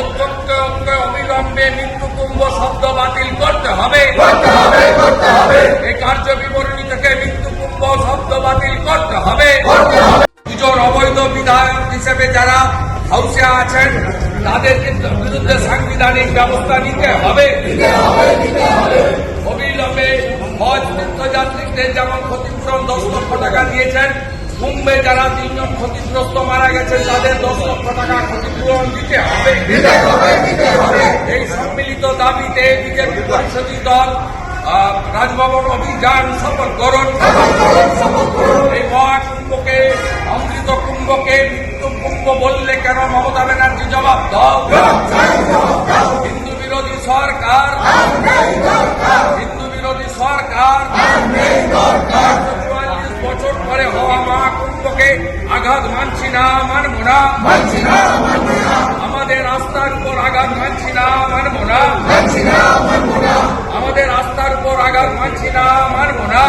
অত্যন্ত অঙ্গে অবিলম্বে মৃত্যু শব্দ বাতিল করতে হবে। এই কার্য বিবরণী থেকে মৃত্যু শব্দ বাতিল করতে হবে। পুজোর অবৈধ বিধায়ক হিসেবে যারা হাউসে আছেন তাদের কিন্তু বিরুদ্ধে সাংবিধানিক ব্যবস্থা নিতে হবে। অবিলম্বে হজ তীর্থযাত্রীদের যেমন ক্ষতিপূরণ দশ লক্ষ টাকা দিয়েছেন কুম্ভে যারা তিনজন ক্ষতিগ্রস্ত মারা গেছেন তাদের দশ লক্ষ টাকা ক্ষতিপূরণ দিতে হবে। এই সম্মিলিত দাবিতে বিজেপি পরিষদী দল রাজভবন অভিযান সফল করুন এই মহাকুম্ভকে অমৃত কুম্ভকে মৃত্যু কুম্ভ বললে কেন মমতা ব্যানার্জি জবাব দাও। হিন্দু বিরোধী সরকার হিন্দু বিরোধী সরকার মহাকুম্ভকে আঘাত মানছি না মানব না। আমাদের রাস্তার উপর আঘাত মানছি না মানব না। আমাদের রাস্তার উপর আঘাত মানছি না মানব না।